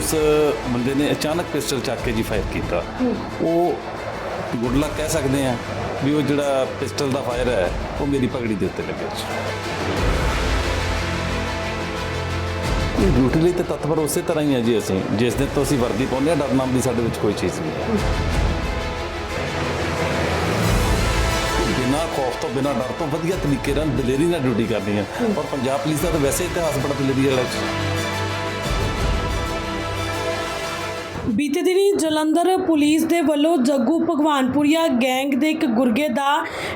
ਉਸ ਬੰਦੇ ਨੇ ਅਚਾਨਕ ਪਿਸਟਲ ਚੱਕ ਕੇ ਜੀ ਫਾਇਰ ਕੀਤਾ। ਉਹ ਗੁੱਡ ਲੱਕ ਕਹਿ ਸਕਦੇ ਆ ਵੀ ਉਹ ਜਿਹੜਾ ਪਿਸਟਲ ਦਾ ਫਾਇਰ ਹੈ ਉਹ ਮੇਰੀ ਪਗੜੀ ਦੇ ਉੱਤੇ ਲੱਗਿਆ ਜੀ ਇਹ ਡਿਊਟੀ ਲਈ ਤੇ ਤਤਪਰ ਉਸੇ ਤਰ੍ਹਾਂ ਹੀ ਹੈ ਜੀ ਅਸੀਂ ਜਿਸ ਦਿਨ ਤੋਂ ਅਸੀਂ ਵਰਦੀ ਪਾਉਂਦੇ ਹਾਂ ਡਰ ਨਾਮ ਦੀ ਸਾਡੇ ਵਿੱਚ ਕੋਈ ਚੀਜ਼ ਨਹੀਂ ਹੈ। ਬਿਨਾਂ ਖੌਫ ਤੋਂ ਬਿਨਾਂ ਡਰ ਤੋਂ ਵਧੀਆ ਤਰੀਕੇ ਨਾਲ ਦਲੇਰੀ ਨਾਲ ਡਿਊਟੀ ਕਰਨੀ ਹੈ। ਔਰ ਪੰਜਾਬ ਪੁਲਿਸ ਦਾ ਤਾਂ ਵੈਸੇ ਇਤਿਹਾਸ ਬੜਾ ਦਲੇਰੀ ਵਾਲਾ ਹੈ ਬੀਤੇ ਦਿਨੀ ਜਲੰਧਰ ਪੁਲਿਸ ਦੇ ਵੱਲੋਂ ਜੱਗੂ ਭਗਵਾਨਪੁਰੀਆ ਗੈਂਗ ਦੇ ਇੱਕ ਗੁਰਗੇ ਦਾ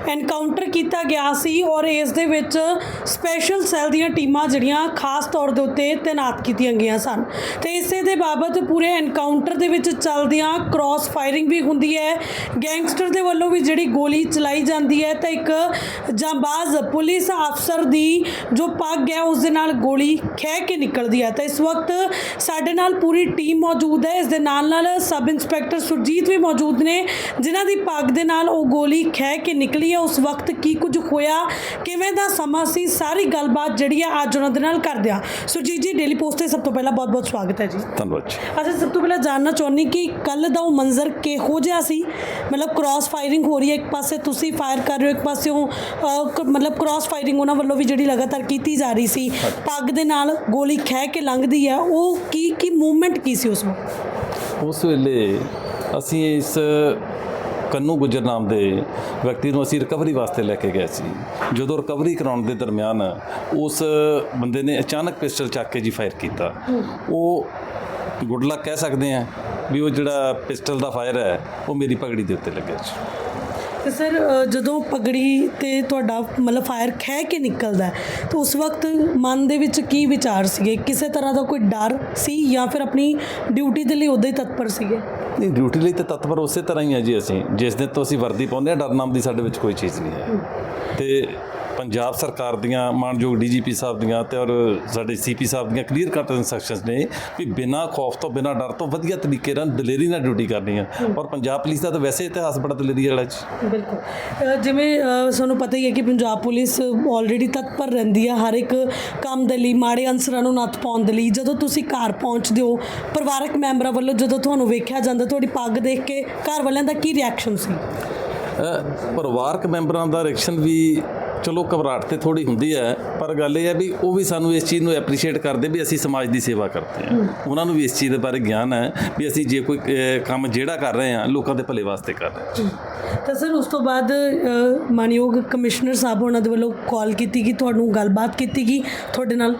ਐਨਕਾਊਂਟਰ ਕੀਤਾ ਗਿਆ ਸੀ ਔਰ ਇਸ ਦੇ ਵਿੱਚ ਸਪੈਸ਼ਲ ਸੈੱਲ ਦੀਆਂ ਟੀਮਾਂ ਜਿਹੜੀਆਂ ਖਾਸ ਤੌਰ ਦੇ ਉੱਤੇ ਤਾਇਨਾਤ ਕੀਤੀਆਂ ਗਈਆਂ ਸਨ। ਤੇ ਇਸੇ ਦੇ ਬਾਬਤ ਪੂਰੇ ਐਨਕਾਊਂਟਰ ਦੇ ਵਿੱਚ ਚੱਲਦਿਆਂ ਕ੍ਰਾਸ ਫਾਇਰਿੰਗ ਵੀ ਹੁੰਦੀ ਹੈ। ਗੈਂਗਸਟਰ ਦੇ ਵੱਲੋਂ ਵੀ ਜਿਹੜੀ ਗੋਲੀ ਚਲਾਈ ਜਾਂਦੀ ਹੈ ਤਾਂ ਇੱਕ ਜਾਂਬਾਜ਼ ਪੁਲਿਸ ਅਫਸਰ ਦੀ ਜੋ ਪੱਗ ਹੈ ਉਸ ਦੇ ਨਾਲ ਗੋਲੀ ਖਹਿ ਕੇ ਨਿਕਲਦੀ ਹੈ। ਤਾਂ ਇਸ ਵਕਤ ਸਾਡੇ ਨਾਲ ਪੂਰੀ ਟੀਮ ਮੌਜੂਦ ਹੈ। ਇਸ ਦੇ ਨਾਲ ਨਾਲ ਸਬ ਇੰਸਪੈਕਟਰ ਸੁਰਜੀਤ ਵੀ ਮੌਜੂਦ ਨੇ ਜਿਨ੍ਹਾਂ ਦੀ ਪੱਗ ਦੇ ਨਾਲ ਉਹ ਗੋਲੀ ਖਹਿ ਕੇ ਨਿਕਲੀ ਹੈ। ਉਸ ਵਕਤ ਕੀ ਕੁਝ ਹੋਇਆ ਕਿਵੇਂ ਦਾ ਸਮਾਂ ਸੀ ਸਾਰੀ ਗੱਲਬਾਤ ਜਿਹੜੀ ਹੈ ਅੱਜ ਉਹਨਾਂ ਦੇ ਨਾਲ ਕਰਦੇ ਹਾਂ। ਸੁਰਜੀਤ ਜੀ ਡੇਲੀ ਪੋਸਟ ਤੇ ਸਭ ਤੋਂ ਪਹਿਲਾਂ ਬਹੁਤ ਬਹੁਤ ਸਵਾਗਤ ਹੈ ਜੀ। ਧੰਨਵਾਦ ਜੀ। ਅੱਛਾ ਸਭ ਤੋਂ ਪਹਿਲਾਂ ਜਾਨਣਾ ਚਾਹੁੰਦੀ ਕਿ ਕੱਲ ਦਾ ਉਹ ਮੰਜ਼ਰ ਕਿਹੋ ਜਿਹਾ ਸੀ? ਮਤਲਬ ਕ੍ਰਾਸ ਫਾਇਰਿੰਗ ਹੋ ਰਹੀ ਹੈ ਇੱਕ ਪਾਸੇ ਤੁਸੀਂ ਫਾਇਰ ਕਰ ਰਹੇ ਹੋ ਇੱਕ ਪਾਸੇ ਉਹ ਮਤਲਬ ਕ੍ਰਾਸ ਫਾਇਰਿੰਗ ਉਹਨਾਂ ਵੱਲੋਂ ਵੀ ਜਿਹੜੀ ਲਗਾਤਾਰ ਕੀਤੀ ਜਾ ਰਹੀ ਸੀ। ਪੱਗ ਦੇ ਨਾਲ ਗੋਲੀ ਖਹਿ ਕੇ ਲੰਘਦੀ ਹੈ। ਉਹ ਕੀ ਕੀ ਮੂਵਮੈਂਟ ਕੀ ਸੀ ਉਸ ਵਕਤ? ਉਸ ਵੇਲੇ ਅਸੀਂ ਇਸ ਕੰਨੂ ਗੁੱਜਰ ਨਾਮ ਦੇ ਵਿਅਕਤੀ ਨੂੰ ਅਸੀਂ ਰਿਕਵਰੀ ਵਾਸਤੇ ਲੈ ਕੇ ਗਏ ਸੀ। ਜਦੋਂ ਰਿਕਵਰੀ ਕਰਾਉਣ ਦੇ ਦਰਮਿਆਨ ਉਸ ਬੰਦੇ ਨੇ ਅਚਾਨਕ ਪਿਸਟਲ ਚੱਕ ਕੇ ਜੀ ਫਾਇਰ ਕੀਤਾ। ਉਹ ਗੁੱਡ ਲੱਕ ਕਹਿ ਸਕਦੇ ਆ ਵੀ ਉਹ ਜਿਹੜਾ ਪਿਸਟਲ ਦਾ ਫਾਇਰ ਹੈ, ਉਹ ਮੇਰੀ ਪਗੜੀ ਦੇ ਉੱਤੇ ਲੱਗਿਆ ਜੀ। ਤੇ ਸਰ ਜਦੋਂ ਪਗੜੀ ਤੇ ਤੁਹਾਡਾ ਮਤਲਬ ਫਾਇਰ ਖਹਿ ਕੇ ਨਿਕਲਦਾ ਤਾਂ ਉਸ ਵਕਤ ਮਨ ਦੇ ਵਿੱਚ ਕੀ ਵਿਚਾਰ ਸੀਗੇ? ਕਿਸੇ ਤਰ੍ਹਾਂ ਦਾ ਕੋਈ ਡਰ ਸੀ ਜਾਂ ਫਿਰ ਆਪਣੀ ਡਿਊਟੀ ਦੇ ਲਈ ਉਦਾਂ ਹੀ ਤਤਪਰ ਸੀਗੇ? ਨਹੀਂ ਡਿਊਟੀ ਲਈ ਤੇ ਤਤਪਰ ਉਸੇ ਤਰ੍ਹਾਂ ਹੀ ਹੈ ਜੀ ਅਸੀਂ। ਜਿਸ ਦਿਨ ਤੋਂ ਅਸੀਂ ਵਰਦੀ ਪਾਉਂਦੇ ਹਾਂ ਡਰ ਨਾਮ ਦੀ ਸਾਡੇ ਵਿੱਚ ਕੋਈ ਚੀਜ਼ ਨਹੀਂ ਹੈ। ਤੇ ਪੰਜਾਬ ਸਰਕਾਰ ਦੀਆਂ ਮਾਨਯੋਗ ਡੀਜੀਪੀ ਸਾਹਿਬ ਦੀਆਂ ਤੇ ਔਰ ਸਾਡੇ ਸੀਪੀ ਸਾਹਿਬ ਦੀਆਂ ਕਲੀਅਰ ਕੱਟ ਇਨਸਟਰਕਸ਼ਨਸ ਨੇ ਵੀ ਬਿਨਾਂ ਖੌਫ ਤੋਂ ਬਿਨਾਂ ਡਰ ਤੋਂ ਵਧੀਆ ਤਰੀਕੇ ਨਾਲ ਦਲੇਰੀ ਨਾਲ ਡਿਊਟੀ ਕਰਨੀ ਹੈ। ਔਰ ਪੰਜਾਬ ਪੁਲਿਸ ਦਾ ਤਾਂ ਵੈਸੇ ਇਤਿਹਾਸ ਬੜਾ ਦਲੇਰੀ ਵਾਲਾ ਜੀ। ਬਿਲਕੁਲ। ਜਿਵੇਂ ਸਾਨੂੰ ਪਤਾ ਹੀ ਹੈ ਕਿ ਪੰਜਾਬ ਪੁਲਿਸ ਆਲਰੇਡੀ ਤਤਪਰ ਰਹਿੰਦੀ ਹੈ ਹਰ ਇੱਕ ਕੰਮ ਦੇ ਲਈ ਮਾੜੇ ਅਨਸਰਾਂ ਨੂੰ ਨੱਥ ਪਾਉਣ ਦੇ ਲਈ। ਜਦੋਂ ਤੁਸੀਂ ਘਰ ਪਹੁੰਚਦੇ ਹੋ ਪਰਿਵਾਰਕ ਮੈਂਬਰਾਂ ਵੱਲੋਂ ਜਦੋਂ ਤੁਹਾਨੂੰ ਵੇਖਿਆ ਜਾਂਦਾ ਤੁਹਾਡੀ ਪੱਗ ਦੇਖ ਕੇ ਘਰ ਵਾਲਿਆਂ ਦਾ ਕੀ ਰਿਐਕਸ਼ਨ ਸੀ? ਪਰਿਵਾਰਕ ਮੈਂਬਰਾਂ ਦਾ ਰਿਐਕਸ਼ਨ ਵੀ ਚਲੋ ਘਬਰਾਹਟ ਤੇ ਥੋੜੀ ਹੁੰਦੀ ਹੈ। ਪਰ ਗੱਲ ਇਹ ਹੈ ਵੀ ਉਹ ਵੀ ਸਾਨੂੰ ਇਸ ਚੀਜ਼ ਨੂੰ ਐਪਰੀਸ਼ੀਏਟ ਕਰਦੇ ਵੀ ਅਸੀਂ ਸਮਾਜ ਦੀ ਸੇਵਾ ਕਰਦੇ ਹਾਂ। ਉਹਨਾਂ ਨੂੰ ਵੀ ਇਸ ਚੀਜ਼ ਦੇ ਬਾਰੇ ਗਿਆਨ ਹੈ ਵੀ ਅਸੀਂ ਜੇ ਕੋਈ ਕੰਮ ਜਿਹੜਾ ਕਰ ਰਹੇ ਹਾਂ ਲੋਕਾਂ ਦੇ ਭਲੇ ਵਾਸਤੇ ਕਰ ਰਹੇ ਹਾਂ। ਤਾਂ ਸਰ ਉਸ ਤੋਂ ਬਾਅਦ ਮਾਨਯੋਗ ਕਮਿਸ਼ਨਰ ਸਾਹਿਬ ਉਹਨਾਂ ਦੇ ਵੱਲੋਂ ਕਾਲ ਕੀਤੀ ਗਈ ਤੁਹਾਨੂੰ ਗੱਲਬਾਤ ਕੀਤੀ ਗਈ ਤੁਹਾਡੇ ਨਾਲ?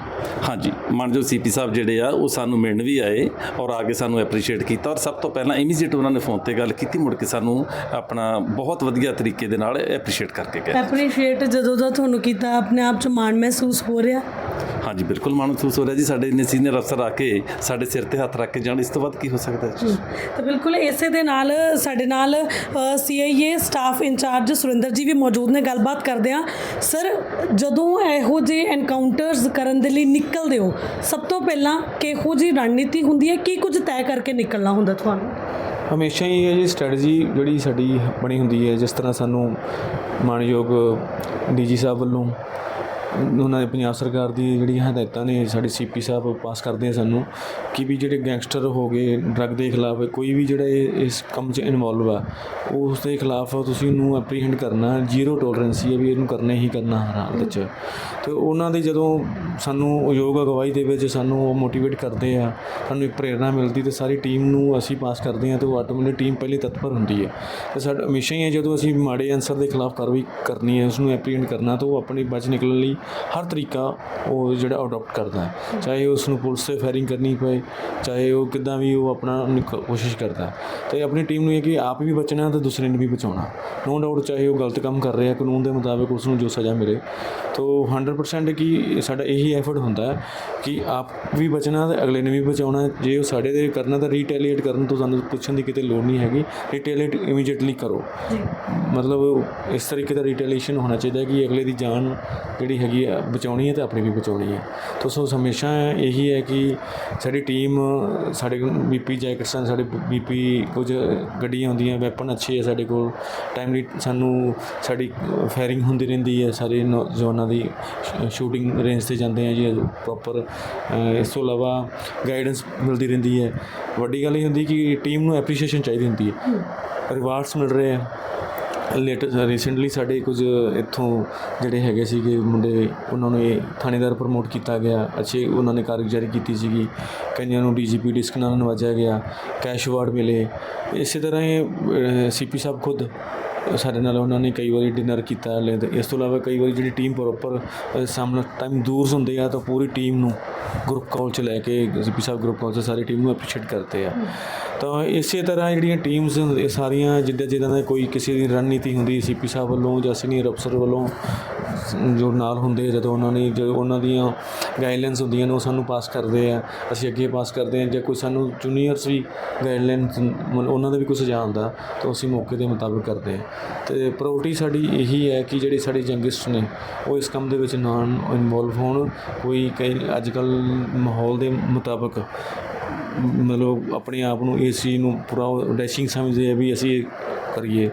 ਹਾਂਜੀ ਮਾਨਜੋ ਸੀਪੀ ਸਾਹਿਬ ਜਿਹੜੇ ਆ ਉਹ ਸਾਨੂੰ ਮਿਲਣ ਵੀ ਆਏ ਔਰ ਆ ਕੇ ਸਾਨੂੰ ਐਪਰੀਸ਼ੀਏਟ ਕੀਤਾ ਔਰ ਸਭ ਤੋਂ ਪਹਿਲਾਂ ਇਮੀਡੀਏਟ ਉਹਨਾਂ ਨੇ ਫੋਨ ਤੇ ਗੱਲ ਕੀਤੀ ਮੁੜ ਕੇ ਸਾਨੂੰ ਆਪਣਾ ਬਹੁਤ ਵਧੀਆ ਤਰੀਕੇ ਦੇ ਨਾਲ ਐਪਰੀਸ਼ੀਏਟ ਕਰਕੇ ਗਏ। ਐਪਰੀਸ਼ੀਏਟ ਜਦੋਂ ਦਾ ਤੁਹਾਨੂੰ ਕੀਤਾ ਆਪਣੇ ਆਪ 'ਚ ਮਾਣ ਮਹਿਸੂਸ ਹੋ ਰਿਹਾ? ਹਾਂਜੀ ਬਿਲਕੁਲ ਮਾਣ ਮਹਿਸੂਸ ਹੋ ਰਿਹਾ ਜੀ। ਸਾਡੇ ਇੰਨੇ ਸੀਨੀਅਰ ਅਫਸਰ ਆ ਕੇ ਸਾਡੇ ਸਿਰ ਤੇ ਹੱਥ ਰੱਖ ਕੇ ਜਾਣ ਇਸ ਤੋਂ ਵੱਧ ਕੀ ਹੋ ਸਕਦਾ ਹੈ ਜੀ ਤਾਂ ਬਿਲਕੁਲ ਇਸੇ ਦੇ ਨਾਲ ਸਾਡੇ ਨਾਲ ਸੀਆਈਏ ਸਟਾਫ ਇੰਚਾਰਜ ਸੁਰਿੰਦਰ ਜੀ ਵੀ ਮੌਜੂਦ ਨੇ। ਗੱਲਬਾਤ ਕਰਦੇ ਆ ਸਰ ਜਦੋਂ ਇਹੋ ਜਿਹੇ ਐਨਕਾਊਂਟਰਸ ਕਰਨ ਦੇ ਲਈ ਨਿਕਲਦੇ ਹੋ ਸਭ ਤੋਂ ਪਹਿਲਾਂ ਕਿਹੋ ਜਿਹੀ ਰਣਨੀਤੀ ਹੁੰਦੀ ਹੈ? ਕੀ ਕੁਝ ਤੈਅ ਕਰਕੇ ਨਿਕਲਣਾ ਹੁੰਦਾ ਤੁਹਾਨੂੰ? ਹਮੇਸ਼ਾ ਹੀ ਇਹ ਜੀ ਸਟ੍ਰੈਟਜੀ ਜਿਹੜੀ ਸਾਡੀ ਬਣੀ ਹੁੰਦੀ ਹੈ ਜਿਸ ਤਰ੍ਹਾਂ ਸਾਨੂੰ ਮਾਨਯੋਗ ਡੀਜੀ ਸਾਹਿਬ ਵੱਲੋਂ ਉਹਨਾਂ ਦੇ ਪੰਜਾਬ ਸਰਕਾਰ ਦੀ ਜਿਹੜੀਆਂ ਹਦਾਇਤਾਂ ਨੇ, ਸਾਡੇ ਸੀਪੀ ਸਾਹਿਬ ਪਾਸ ਕਰਦੇ ਆ ਸਾਨੂੰ ਕਿ ਵੀ ਜਿਹੜੇ ਗੈਂਗਸਟਰ ਹੋ ਗਏ, ਡਰੱਗ ਦੇ ਖਿਲਾਫ ਕੋਈ ਵੀ ਜਿਹੜਾ ਇਹ- ਇਸ ਕੰਮ 'ਚ ਇਨਵੋਲਵ ਆ, ਉਸ ਦੇ ਖਿਲਾਫ ਤੁਸੀਂ ਉਹਨੂੰ ਐਪਰੀਹੈਂਡ ਕਰਨਾ ਜ਼ੀਰੋ ਟੋਲਰੈਂਸ ਹੈ ਵੀ ਇਹਨੂੰ ਕਰਨਾ ਹੀ ਕਰਨਾ ਹਰ ਹਾਲਤ 'ਚ। ਤੇ ਉਹਨਾਂ ਦੇ ਜਦੋਂ ਸਾਨੂੰ ਯੋਗ ਅਗਵਾਈ ਦੇ ਵਿੱਚ ਸਾਨੂੰ ਉਹ ਮੋਟੀਵੇਟ ਕਰਦੇ ਆ, ਸਾਨੂੰ ਇੱਕ ਪ੍ਰੇਰਨਾ ਮਿਲਦੀ ਤੇ ਸਾਰੀ ਟੀਮ ਨੂੰ ਅਸੀਂ ਪਾਸ ਕਰਦੇ ਆ ਤੇ ਉਹ ਆਟੋਮੈਟਿਕ ਟੀਮ ਪਹਿਲੇ ਤਤਪਰ ਹੁੰਦੀ ਹੈ। ਤੇ ਸਾਡਾ, ਹਮੇਸ਼ਾ ਹੀ ਹੈ ਜਦੋਂ ਅਸੀਂ ਮਾੜੇ ਅਨਸਰ ਦੇ ਖਿਲਾਫ ਕਾਰਵਾਈ ਕਰਨੀ ਹੈ ਉਸ ਨੂੰ ਐਪਰੀਹੈਂਡ ਕਰਨਾ, ਤਾਂ ਉਹ ਆਪਣੀ ਬਚ ਨਿਕਲਣ ਲਈ ਹਰ ਤਰੀਕਾ ਉਹ ਜਿਹੜਾ ਅਡਾਪਟ ਕਰਦਾ ਹੈ। ਚਾਹੇ ਉਸ ਨੂੰ ਪੁਲਿਸ ਤੇ ਫਾਇਰਿੰਗ ਕਰਨੀ ਪਏ, ਚਾਹੇ ਉਹ ਕਿੱਦਾਂ ਵੀ ਉਹ ਆਪਣਾ ਨਿਕ- ਕੋਸ਼ਿਸ਼ ਕਰਦਾ ਹੈ। ਤੇ ਆਪਣੀ ਟੀਮ ਨੂੰ ਇਹ ਕਿ ਆਪ ਵੀ ਬਚਣਾ ਤੇ ਦੂਸਰੇ ਨੂੰ ਵੀ ਬਚਾਉਣਾ। ਨੋ ਡਾਊਟ ਚਾਹੇ ਉਹ ਗਲਤ ਕੰਮ ਕਰ ਰਿਹਾ, ਕਾਨੂੰਨ ਦੇ ਮੁਤਾਬਿਕ ਉਸ ਨੂੰ ਜੋ ਸਜ਼ਾ ਮਿਲੇ। ਤੋ 100% ਕਿ ਸਾਡਾ ਇਹੀ ਐਫਰਟ ਹੁੰਦਾ ਹੈ ਕਿ ਆਪ ਵੀ ਬਚਣਾ ਤੇ ਅਗਲੇ ਨੇ ਵੀ ਬਚਾਉਣਾ ਜੇ ਉਹ ਸਾਡੇ ਦੇ ਕਰਨਾ ਤਾਂ ਰੀਟੈਲੀਏਟ ਕਰਨ ਤੋਂ ਸਾਨੂੰ ਪੁੱਛਣ ਦੀ ਕਿਤੇ ਲੋੜ ਨਹੀਂ ਹੈਗੀ। ਰੀਟੈਲੀਏਟ ਇਮੀਡੀਏਟਲੀ ਕਰੋ। ਮਤਲਬ ਇਸ ਤਰੀਕੇ ਦਾ ਰੀਟੈਲੀਏਸ਼ਨ ਹੋਣਾ ਚਾਹੀਦਾ ਕਿ ਅਗਲੇ ਦੀ ਜਾਨ ਜਿਹੜੀ ਹੈਗੀ ਹੈ ਬਚਾਉਣੀ ਹੈ ਤੇ ਆਪਣੀ ਵੀ ਬਚਾਉਣੀ ਹੈ। ਤਾਂ ਸੋ ਹਮੇਸ਼ਾ ਇਹੀ ਹੈ ਕਿ ਸਾਡੀ ਟੀਮ ਸਾਡੇ ਬੀਪੀ ਜੈਕਟਸ ਹਨ ਸਾਡੇ ਬੀਪੀ ਕੁਝ ਗੱਡੀਆਂ ਹੁੰਦੀਆਂ ਵੈਪਨ ਅੱਛੇ ਹੈ ਸਾਡੇ ਕੋਲ। ਟਾਈਮਲੀ ਸਾਨੂੰ ਸਾਡੀ ਫਾਇਰਿੰਗ ਹੁੰਦੀ ਰਹਿੰਦੀ ਹੈ ਸਾਰੇ ਨੌਜਵਾਨਾਂ ਦੀ ਸ਼ੂਟਿੰਗ ਰੇਂਜ ਤੇ ਜਾਂਦੇ ਆ ਜੀ ਪ੍ਰੋਪਰ ਇਸ ਤੋਂ ਇਲਾਵਾ ਗਾਈਡੈਂਸ ਮਿਲਦੀ ਰਹਿੰਦੀ ਹੈ। ਵੱਡੀ ਗੱਲ ਇਹ ਹੁੰਦੀ ਕਿ ਟੀਮ ਨੂੰ ਐਪਰੀਸ਼ੀਏਸ਼ਨ ਚਾਹੀਦੀ ਹੁੰਦੀ ਹੈ। ਰਿਵਾਰਡਸ ਮਿਲ ਰਹੇ ਆ। ਲੇਟ ਰੀਸੈਂਟਲੀ ਸਾਡੇ ਕੁਝ ਇੱਥੋਂ ਜਿਹੜੇ ਹੈਗੇ ਸੀਗੇ ਮੁੰਡੇ ਉਹਨਾਂ ਨੂੰ ਇਹ ਥਾਣੇਦਾਰ ਪ੍ਰਮੋਟ ਕੀਤਾ ਗਿਆ। ਅੱਛੇ ਉਹਨਾਂ ਨੇ ਕਾਰਗੁਜ਼ਾਰੀ ਕੀਤੀ ਸੀਗੀ। ਕਈਆਂ ਨੂੰ ਡੀਜੀਪੀ ਡਿਸਕ ਨਾਲ ਨਵਾਜਿਆ ਗਿਆ। ਕੈਸ਼ ਅਵਾਰਡ ਮਿਲੇ। ਇਸੇ ਤਰ੍ਹਾਂ ਇਹ ਸੀਪੀ ਸਾਹਿਬ ਖੁਦ ਸਾਡੇ ਨਾਲ ਉਹਨਾਂ ਨੇ ਕਈ ਵਾਰੀ ਡਿਨਰ ਕੀਤਾ ਲੈ ਇਸ ਤੋਂ ਇਲਾਵਾ ਕਈ ਵਾਰੀ ਜਿਹੜੀ ਟੀਮ ਪ੍ਰੋਪਰ ਸਾਹਮਣੇ ਟਾਈਮ ਦੂਰ ਹੁੰਦੇ ਆ ਤਾਂ ਪੂਰੀ ਟੀਮ ਨੂੰ ਗਰੁੱਪ ਕਾਲ 'ਚ ਲੈ ਕੇ ਸੀਪੀ ਸਾਹਿਬ ਗਰੁੱਪ ਕਾਲ 'ਚ ਸਾਰੀ ਟੀਮ ਨੂੰ ਐਪਰੀਸ਼ੀਏਟ ਕਰਦੇ ਆ। ਤਾਂ ਇਸੇ ਤਰ੍ਹਾਂ ਜਿਹੜੀਆਂ ਟੀਮਸ ਇਹ ਸਾਰੀਆਂ ਜਿੱਦਾਂ ਜਿੱਦਾਂ ਦਾ ਕੋਈ ਕਿਸੇ ਦੀ ਰਣਨੀਤੀ ਹੁੰਦੀ ਸੀਪੀ ਸਾਹਿਬ ਵੱਲੋਂ ਜਾਂ ਸੀਨੀਅਰ ਅਫਸਰ ਵੱਲੋਂ ਜੋ ਨਾਲ ਹੁੰਦੇ ਆ, ਜਦੋਂ ਉਹਨਾਂ ਨੇ ਜੋ ਉਹਨਾਂ ਦੀਆਂ ਗਾਈਡਲਾਈਨਸ ਹੁੰਦੀਆਂ ਨੇ ਉਹ ਸਾਨੂੰ ਪਾਸ ਕਰਦੇ ਆ। ਅਸੀਂ ਅੱਗੇ ਪਾਸ ਕਰਦੇ ਆ ਜਾਂ ਕੋਈ ਸਾਨੂੰ ਜੂਨੀਅਰਸ ਵੀ ਗਾਈਡਲਾਈਨਸ ਉਹਨਾਂ ਦਾ ਵੀ ਕੋਈ ਸੁਝਾਅ ਹੁੰਦਾ ਤਾਂ ਅਸੀਂ ਮੌਕੇ ਦੇ ਮੁਤਾਬਿਕ ਕਰਦੇ ਆ। ਤੇ ਪ੍ਰਾਇੋਰਟੀ ਸਾਡੀ ਇਹੀ ਹੈ ਕਿ ਜਿਹੜੇ ਸਾਡੇ ਜੰਗਿਸਟ ਨੇ ਉਹ ਇਸ ਕੰਮ ਦੇ ਵਿੱਚ ਨਾਨ ਇਨਵੋਲਵ ਹੋਣ। ਕੋਈ ਕਈ ਅੱਜ ਕੱਲ ਮਾਹੌਲ ਦੇ ਮੁਤਾਬਕ ਮਤਲਬ ਆਪਣੇ ਆਪ ਨੂੰ ਇਸ ਚੀਜ਼ ਨੂੰ ਪੂਰਾ ਡੈਸ਼ਿੰਗ ਸਮਝਦੇ ਆ ਵੀ ਅਸੀਂ ਇਹ ਕਰੀਏ।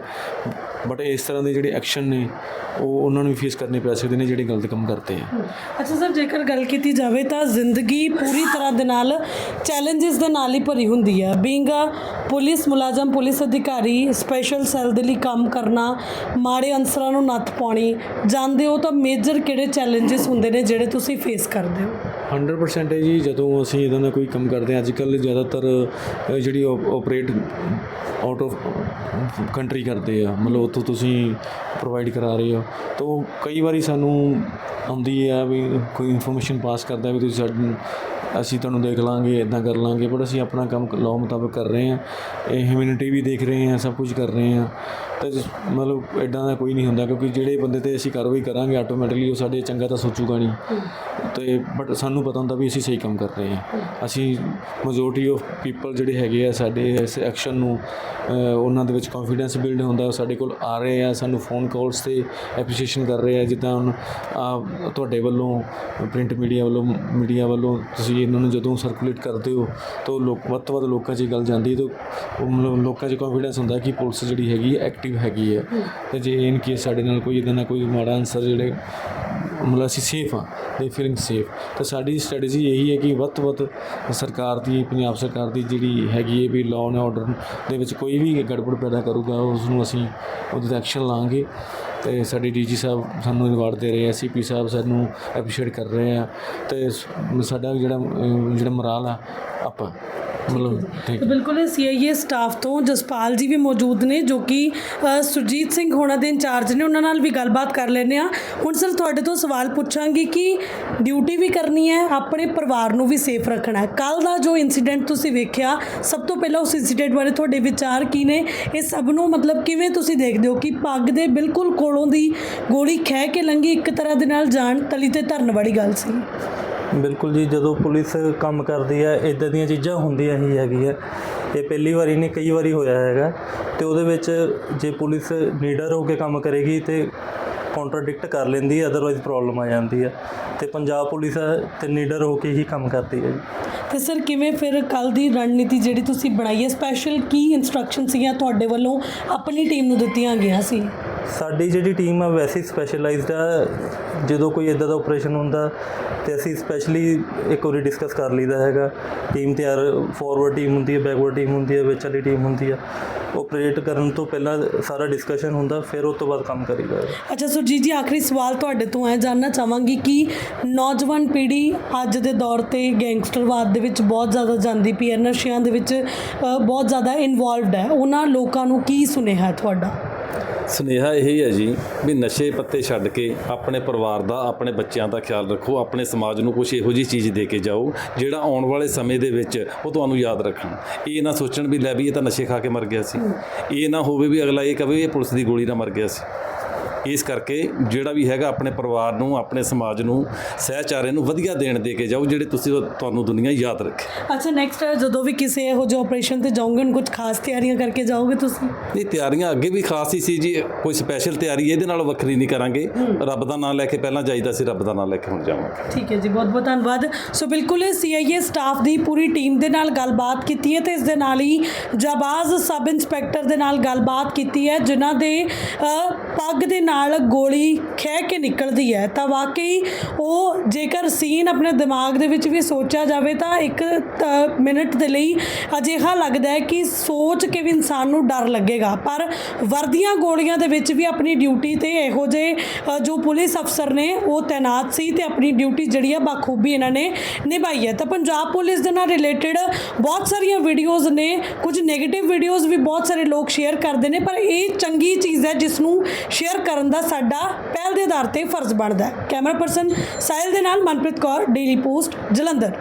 ਬਟ ਇਸ ਤਰ੍ਹਾਂ ਦੇ ਜਿਹੜੇ ਐਕਸ਼ਨ ਨੇ, ਉਹ ਉਹਨਾਂ ਨੂੰ ਵੀ ਫੇਸ ਕਰਨੇ ਪੈ ਸਕਦੇ ਨੇ ਜਿਹੜੇ ਗਲਤ ਕੰਮ ਕਰਦੇ ਆ। ਅੱਛਾ ਸਰ, ਜੇਕਰ ਗੱਲ ਕੀਤੀ ਜਾਵੇ ਤਾਂ ਜ਼ਿੰਦਗੀ ਪੂਰੀ ਤਰ੍ਹਾਂ ਦੇ ਨਾਲ ਚੈਲੰਜਸ ਦੇ ਨਾਲ ਹੀ ਭਰੀ ਹੁੰਦੀ ਹੈ ਬੀਇੰਗ ਅ ਪੁਲਿਸ ਮੁਲਾਜ਼ਮ, ਪੁਲਿਸ ਅਧਿਕਾਰੀ ਸਪੈਸ਼ਲ ਸੈੱਲ ਦੇ ਲਈ ਕੰਮ ਕਰਨਾ, ਮਾੜੇ ਅਨਸਰਾਂ ਨੂੰ ਨੱਥ ਪਾਉਣੀ ਜਾਣਦੇ ਹੋ ਤਾਂ ਮੇਜਰ ਕਿਹੜੇ ਚੈਲੰਜਸ ਹੁੰਦੇ ਨੇ ਜਿਹੜੇ ਤੁਸੀਂ ਫੇਸ ਕਰਦੇ ਹੋ? 100% ਹੈ ਜੀ ਜਦੋਂ ਅਸੀਂ ਇਦਾਂ ਨਾਲ ਕੋਈ ਕੰਮ ਕਰਦੇ ਹਾਂ। ਅੱਜ ਕੱਲ੍ਹ ਜ਼ਿਆਦਾਤਰ ਅ, ਜਿਹੜੀ ਆਪਰੇਟ ਆਊਟ ਆਫ ਕੰਟਰੀ ਕਰਦੇ ਆ। ਮਤਲਬ ਉੱਥੋਂ ਤੁਸੀਂ ਪ੍ਰੋਵਾਈਡ ਕਰਾ ਰਹੇ ਹੋ। ਤਾਂ ਉਹ ਕਈ ਵਾਰੀ ਸਾਨੂੰ ਆਉਂਦੀ ਆ ਵੀ ਕੋਈ ਇਨਫੋਰਮੇਸ਼ਨ ਪਾਸ ਕਰਦਾ ਵੀ ਤੁਸੀਂ ਸਾਨੂੰ ਅਸੀਂ ਤੁਹਾਨੂੰ ਦੇਖ ਲਾਂਗੇ ਇਦਾਂ ਕਰ ਲਾਂਗੇ ਪਰ ਅਸੀਂ ਆਪਣਾ ਕੰਮ ਲਾਅ ਮੁਤਾਬਕ ਕਰ ਰਹੇ ਹਾਂ। ਇਹ ਹਿਊਮੈਨਿਟੀ ਵੀ ਦੇਖ ਰਹੇ ਹਾਂ ਸਭ ਕੁਝ ਕਰ ਰਹੇ ਹਾਂ। ਮਤਲਬ ਇਦਾਂ ਦਾ ਕੋਈ ਨਹੀਂ ਹੁੰਦਾ ਕਿਉਂਕਿ ਜਿਹੜੇ ਬੰਦੇ ਤੇ ਅਸੀਂ ਕਾਰਵਾਈ ਕਰਾਂਗੇ ਆਟੋਮੈਟਿਕਲੀ ਉਹ ਸਾਡੇ ਚੰਗਾ ਤਾਂ ਸੋਚੂਗਾ ਨਹੀਂ। ਤੇ ਬਟ ਸਾਨੂੰ ਪਤਾ ਹੁੰਦਾ ਵੀ ਅਸੀਂ ਸਹੀ ਕੰਮ ਕਰ ਰਹੇ ਹਾਂ। ਅਸੀਂ ਮੈਜੋਰਟੀ ਆਫ ਪੀਪਲ ਜਿਹੜੇ ਹੈਗੇ ਆ ਸਾਡੇ ਇਸ ਐਕਸ਼ਨ ਨੂੰ ਉਹਨਾਂ ਦੇ ਵਿੱਚ ਕੌਨਫੀਡੈਂਸ ਬਿਲਡ ਹੁੰਦਾ, ਉਹ ਸਾਡੇ ਕੋਲ ਆ ਰਹੇ ਆ, ਸਾਨੂੰ ਫੋਨ ਕਾਲਸ ਤੇ ਐਪਰੀਸ਼ੀਏਸ਼ਨ ਕਰ ਰਹੇ ਆ, ਜਿੱਦਾਂ ਹੁਣ ਤੁਹਾਡੇ ਵੱਲੋਂ ਪ੍ਰਿੰਟ ਮੀਡੀਆ ਵੱਲੋਂ ਮੀਡੀਆ ਵੱਲੋਂ ਤੁਸੀਂ ਇਹਨਾਂ ਨੂੰ ਜਦੋਂ ਸਰਕੂਲੇਟ ਕਰਦੇ ਹੋ, ਤਾਂ ਲੋਕ, ਵੱਧ ਤੋਂ ਵੱਧ ਲੋਕਾਂ 'ਚ ਗੱਲ ਜਾਂਦੀ ਹੈ, ਤਾਂ ਉਹ ਮਤਲਬ ਲੋਕਾਂ 'ਚ ਕੌਨਫੀਡੈਂਸ ਹੁੰਦਾ ਕਿ ਪੁਲਿਸ ਜਿਹੜੀ ਹੈਗੀ ਐਕਟਿਵ ਹੈਗੀ ਹੈ, ਤੇ ਜੇ ਇਨ ਕੇਸ ਸਾਡੇ ਨਾਲ ਕੋਈ ਇਦਾਂ ਦਾ ਕੋਈ ਮਾੜਾ ਅਨਸਰ ਜਿਹੜੇ ਮਤਲਬ ਅਸੀਂ ਸੇਫ ਆ ਦੇ ਫੀਲਿੰਗ ਸੇਫ ਤਾਂ ਸਾਡੀ ਸਟ੍ਰੈਟਜੀ ਇਹੀ ਹੈ ਕਿ ਵੱਧ ਤੋਂ ਵੱਧ ਸਰਕਾਰ ਦੀ, ਪੰਜਾਬ ਸਰਕਾਰ ਦੀ ਜਿਹੜੀ ਹੈਗੀ ਹੈ ਵੀ ਲਾਅ ਐਂਡ ਆਰਡਰ ਦੇ ਵਿੱਚ ਕੋਈ ਵੀ ਗੜਬੜ ਪੈਦਾ ਕਰੂਗਾ ਉਸ ਨੂੰ ਅਸੀਂ ਉਹਦੇ ਤੇ ਐਕਸ਼ਨ ਲਾਂਗੇ। ਤੇ ਸਾਡੇ ਡੀਜੀ ਸਾਹਿਬ ਸਾਨੂੰ ਰਿਵਾਰਡ ਦੇ ਰਹੇ ਆ ਸੀਪੀ ਸਾਹਿਬ ਸਾਨੂੰ ਐਪਰੀਸ਼ੀਏਟ ਕਰ ਰਹੇ ਆ। ਤੇ ਸ- ਸਾਡਾ ਜਿਹੜਾ ਜਿਹੜਾ ਮੋਰਾਲ ਆ, ਆਪਾਂ ਮਤਲਬ ਬਿਲਕੁਲ ਸੀਆਈਏ ਸਟਾਫ ਤੋਂ ਜਸਪਾਲ ਜੀ ਵੀ ਮੌਜੂਦ ਨੇ ਜੋ ਕਿ ਸੁਰਜੀਤ ਸਿੰਘ ਹੋਣਾ ਦੇ ਇੰਚਾਰਜ ਨੇ। ਉਹਨਾਂ ਨਾਲ ਵੀ ਗੱਲਬਾਤ ਕਰ ਲੈਂਦੇ ਆ ਹੁਣ ਸਰ ਤੁਹਾਡੇ ਤੋਂ ਸਵਾਲ ਪੁੱਛਾਂਗੀ ਕਿ ਡਿਊਟੀ ਵੀ ਕਰਨੀ ਹੈ ਆਪਣੇ ਪਰਿਵਾਰ ਨੂੰ ਵੀ ਸੇਫ ਰੱਖਣਾ ਹੈ। ਕੱਲ ਦਾ ਜੋ ਇਨਸੀਡੈਂਟ ਤੁਸੀਂ ਵੇਖਿਆ ਸਭ ਤੋਂ ਪਹਿਲਾਂ ਉਸ ਇਨਸੀਡੈਂਟ ਬਾਰੇ ਤੁਹਾਡੇ ਵਿਚਾਰ ਕੀ ਨੇ? ਇਹ ਸਭ ਨੂੰ ਮਤਲਬ ਕਿਵੇਂ ਤੁਸੀਂ ਦੇਖਦੇ ਹੋ ਕਿ ਪੱਗ ਦੇ ਬਿਲਕੁਲ ਕੋਲੋਂ ਦੀ ਗੋਲੀ ਖਹਿ ਕੇ ਲੰਗੀ ਇੱਕ ਤਰ੍ਹਾਂ ਦੇ ਨਾਲ ਜਾਨ ਤਲੀ ਤੇ ਧਰਨ ਵਾਲੀ ਗੱਲ ਸੀ? ਬਿਲਕੁਲ ਜੀ, ਜਦੋਂ ਪੁਲਿਸ ਕੰਮ ਕਰਦੀ ਹੈ ਇਦਾਂ ਦੀਆਂ ਚੀਜ਼ਾਂ ਹੁੰਦੀਆਂ ਹੀ ਹੈਗੀਆਂ। ਇਹ ਪਹਿਲੀ ਵਾਰੀ ਨਹੀਂ, ਕਈ ਵਾਰੀ ਹੋਇਆ ਹੈਗਾ। ਤੇ ਉਹਦੇ ਵਿੱਚ ਜੇ ਪੁਲਿਸ ਨੀਡਰ ਹੋ ਕੇ ਕੰਮ ਕਰੇਗੀ ਤੇ ਕੰਟਰਡਿਕਟ ਕਰ ਲੈਂਦੀ ਹੈ ਅਦਰਵਾਈਜ਼ ਪ੍ਰੋਬਲਮ ਆ ਜਾਂਦੀ ਹੈ ਤੇ ਪੰਜਾਬ ਪੁਲਿਸ ਹੈ ਤੇ ਨੀਡਰ ਹੋ ਕੇ ਹੀ ਕੰਮ ਕਰਦੀ ਹੈ ਜੀ। ਤੇ ਸਰ, ਕਿਵੇਂ ਫਿਰ ਕੱਲ ਦੀ ਰਣਨੀਤੀ ਜਿਹੜੀ ਤੁਸੀਂ ਬਣਾਈ ਹੈ ਸਪੈਸ਼ਲ ਕੀ ਇਨਸਟਰਕਸ਼ਨ ਸੀਗੀਆਂ ਤੁਹਾਡੇ ਵੱਲੋਂ? ਆਪਣੀ ਟੀਮ ਨੂੰ ਦਿੱਤੀਆਂ ਗਈਆਂ ਸੀ। ਸਾਡੀ ਜਿਹੜੀ ਟੀਮ ਆ, ਵੈਸੇ ਸਪੈਸ਼ਲਾਈਜ਼ਡ ਆ। ਜਦੋਂ ਕੋਈ ਇਦਾਂ ਦਾ ਆਪਰੇਸ਼ਨ ਹੁੰਦਾ, ਤੇ ਅਸੀਂ ਸਪੈਸ਼ਲੀ ਇੱਕ ਵਾਰੀ ਡਿਸਕਸ ਕਰ ਲਈਦਾ ਹੈਗਾ। ਟੀਮ ਤਿਆਰ ਫਾਰਵਰਡ ਟੀਮ ਹੁੰਦੀ ਹੈ ਬੈਕਵਰਡ ਟੀਮ ਹੁੰਦੀ ਹੈ, ਵਿੱਚ ਵਾਲੀ ਟੀਮ ਹੁੰਦੀ ਆ। ਆਪਰੇਟ ਕਰਨ ਤੋਂ ਪਹਿਲਾਂ ਸਾਰਾ ਡਿਸਕਸ਼ਨ ਹੁੰਦਾ, ਫਿਰ ਉਸ ਤੋਂ ਬਾਅਦ ਕੰਮ ਕਰੀਦਾ ਅੱਛਾ ਸੁਰਜੀਤ ਜੀ ਆਖਰੀ ਸਵਾਲ ਤੁਹਾਡੇ ਤੋਂ ਹੈ, ਜਾਨਣਾ ਚਾਹਾਂਗੀ ਕਿ ਨੌਜਵਾਨ ਪੀੜ੍ਹੀ ਅੱਜ ਦੇ ਦੌਰ ਤੇ ਗੈਂਗਸਟਰਵਾਦ ਦੇ ਵਿੱਚ ਬਹੁਤ ਜ਼ਿਆਦਾ ਜਾਂਦੀ ਪਈ ਹੈ, ਨਸ਼ਿਆਂ ਦੇ ਵਿੱਚ ਬਹੁਤ ਜ਼ਿਆਦਾ ਇਨਵੋਲਵਡ ਹੈ। ਉਹਨਾਂ ਲੋਕਾਂ ਨੂੰ ਕੀ ਸੁਨੇਹਾ ਹੈ ਤੁਹਾਡਾ? ਸੁਨੇਹਾ ਇਹ ਹੈ ਜੀ ਵੀ ਨਸ਼ੇ ਪੱਤੇ ਛੱਡ ਕੇ ਆਪਣੇ ਪਰਿਵਾਰ ਦਾ, ਆਪਣੇ ਬੱਚਿਆਂ ਦਾ ਖਿਆਲ ਰੱਖੋ, ਆਪਣੇ ਸਮਾਜ ਨੂੰ ਕੁਝ ਇਹੋ ਜਿਹੀ ਚੀਜ਼ ਦੇ ਕੇ ਜਾਓ, ਜਿਹੜਾ ਆਉਣ ਵਾਲੇ ਸਮੇਂ ਦੇ ਵਿੱਚ ਉਹ ਤੁਹਾਨੂੰ ਯਾਦ ਰੱਖਣ। ਇਹ ਨਾ ਸੋਚਣ ਵੀ ਲੈ ਵੀ ਇਹ ਤਾਂ ਨਸ਼ੇ ਖਾ ਕੇ ਮਰ ਗਿਆ ਸੀ। ਇਹ ਨਾ ਹੋਵੇ ਵੀ ਅਗਲਾ ਇਹ ਕਹੇ ਇਹ ਪੁਲਿਸ ਦੀ ਗੋਲੀ ਨਾਲ ਮਰ ਗਿਆ ਸੀ। ਇਸ ਕਰਕੇ ਜਿਹੜਾ ਵੀ ਹੈਗਾ ਆਪਣੇ ਪਰਿਵਾਰ ਨੂੰ ਆਪਣੇ ਸਮਾਜ ਨੂੰ ਸਹਿਚਾਰੇ ਨੂੰ ਵਧੀਆ ਦੇਣ ਦੇ ਕੇ ਜਾਓ ਜਿਹੜੇ ਤੁਸੀਂ ਤੁਹਾਨੂੰ ਦੁਨੀਆ ਯਾਦ ਰੱਖੇ। ਅੱਛਾ ਨੈਕਸਟ ਜਦੋਂ ਵੀ ਕਿਸੇ ਇਹੋ ਜਿਹੇ ਆਪਰੇਸ਼ਨ ਤੇ ਜਾਓਗੇ ਕੁਝ ਖਾਸ ਤਿਆਰੀਆਂ ਕਰਕੇ ਜਾਓਗੇ ਤੁਸੀਂ? ਇਹ ਤਿਆਰੀਆਂ ਅੱਗੇ ਵੀ ਖਾਸ ਹੀ ਸੀ ਜੀ ਕੋਈ ਸਪੈਸ਼ਲ ਤਿਆਰੀ ਇਹਦੇ ਨਾਲ ਵੱਖਰੀ ਨਹੀਂ ਕਰਾਂਗੇ। ਰੱਬ ਦਾ ਨਾਮ ਲੈ ਕੇ ਪਹਿਲਾਂ ਜਾਈਦਾ ਸੀ ਰੱਬ ਦਾ ਨਾਮ ਲੈ ਕੇ ਹੁਣ ਜਾਵਾਂਗੇ। ਠੀਕ ਹੈ ਜੀ ਬਹੁਤ ਬਹੁਤ ਧੰਨਵਾਦ। ਸੋ ਬਿਲਕੁਲ ਸੀਆਈਏ ਸਟਾਫ ਦੀ ਪੂਰੀ ਟੀਮ ਦੇ ਨਾਲ ਗੱਲਬਾਤ ਕੀਤੀ ਹੈ ਤੇ ਇਸ ਦੇ ਨਾਲ ਹੀ ਜਾਬਾਜ਼ ਸਬ ਇੰਸਪੈਕਟਰ ਦੇ ਨਾਲ ਗੱਲਬਾਤ ਕੀਤੀ ਹੈ ਜਿਨ੍ਹਾਂ ਦੇ ਪੱਗ ਦੇ ਨਾਲ ਗੋਲੀ ਖਹਿ ਕੇ ਨਿਕਲਦੀ ਹੈ, ਤਾਂ ਵਾਕਈ ਉਹ ਜੇਕਰ ਸੀਨ ਆਪਣੇ ਦਿਮਾਗ ਦੇ ਵਿੱਚ ਵੀ ਸੋਚਿਆ ਜਾਵੇ ਤਾਂ ਇੱਕ ਮਿੰਟ ਦੇ ਲਈ ਅਜਿਹਾ ਲੱਗਦਾ ਹੈ ਕਿ ਸੋਚ ਕੇ ਵੀ ਇਨਸਾਨ ਨੂੰ ਡਰ ਲੱਗੇਗਾ। ਪਰ ਵਰਦੀਆਂ ਗੋਲੀਆਂ ਦੇ ਵਿੱਚ ਵੀ ਆਪਣੀ ਡਿਊਟੀ ਤੇ ਇਹੋ ਜਿਹੇ ਜੋ ਪੁਲਿਸ ਅਫਸਰ ਨੇ, ਉਹ ਤਾਇਨਾਤ ਸੀ ਤੇ ਆਪਣੀ ਡਿਊਟੀ ਜਿਹੜੀ ਆ ਬਾਖੂਬੀ ਇਹਨਾਂ ਨੇ ਨਿਭਾਈ ਹੈ। ਤਾਂ ਪੰਜਾਬ ਪੁਲਿਸ ਦੇ ਨਾਲ ਰਿਲੇਟਡ ਬਹੁਤ ਸਾਰੀਆਂ ਵੀਡੀਓਜ਼ ਨੇ, ਕੁਝ 네ਗੇਟਿਵ ਵੀਡੀਓਜ਼ ਵੀ ਬਹੁਤ ਸਾਰੇ ਲੋਕ ਸ਼ੇਅਰ ਕਰਦੇ ਨੇ, ਪਰ ਇਹ ਚੰਗੀ ਚੀਜ਼ ਹੈ ਜਿਸ ਨੂੰ ਸ਼ੇਅਰ ਕਰ ਕਰਨ ਦਾ ਸਾਡਾ ਪਹਿਲ ਦੇ ਆਧਾਰ ਤੇ ਫਰਜ਼ ਬਣਦਾ ਹੈ। ਕੈਮਰਾ ਪਰਸਨ ਸਾਹਿਲ ਦੇ ਨਾਲ ਮਨਪ੍ਰੀਤ ਕੌਰ, ਡੇਲੀ ਪੋਸਟ ਜਲੰਧਰ।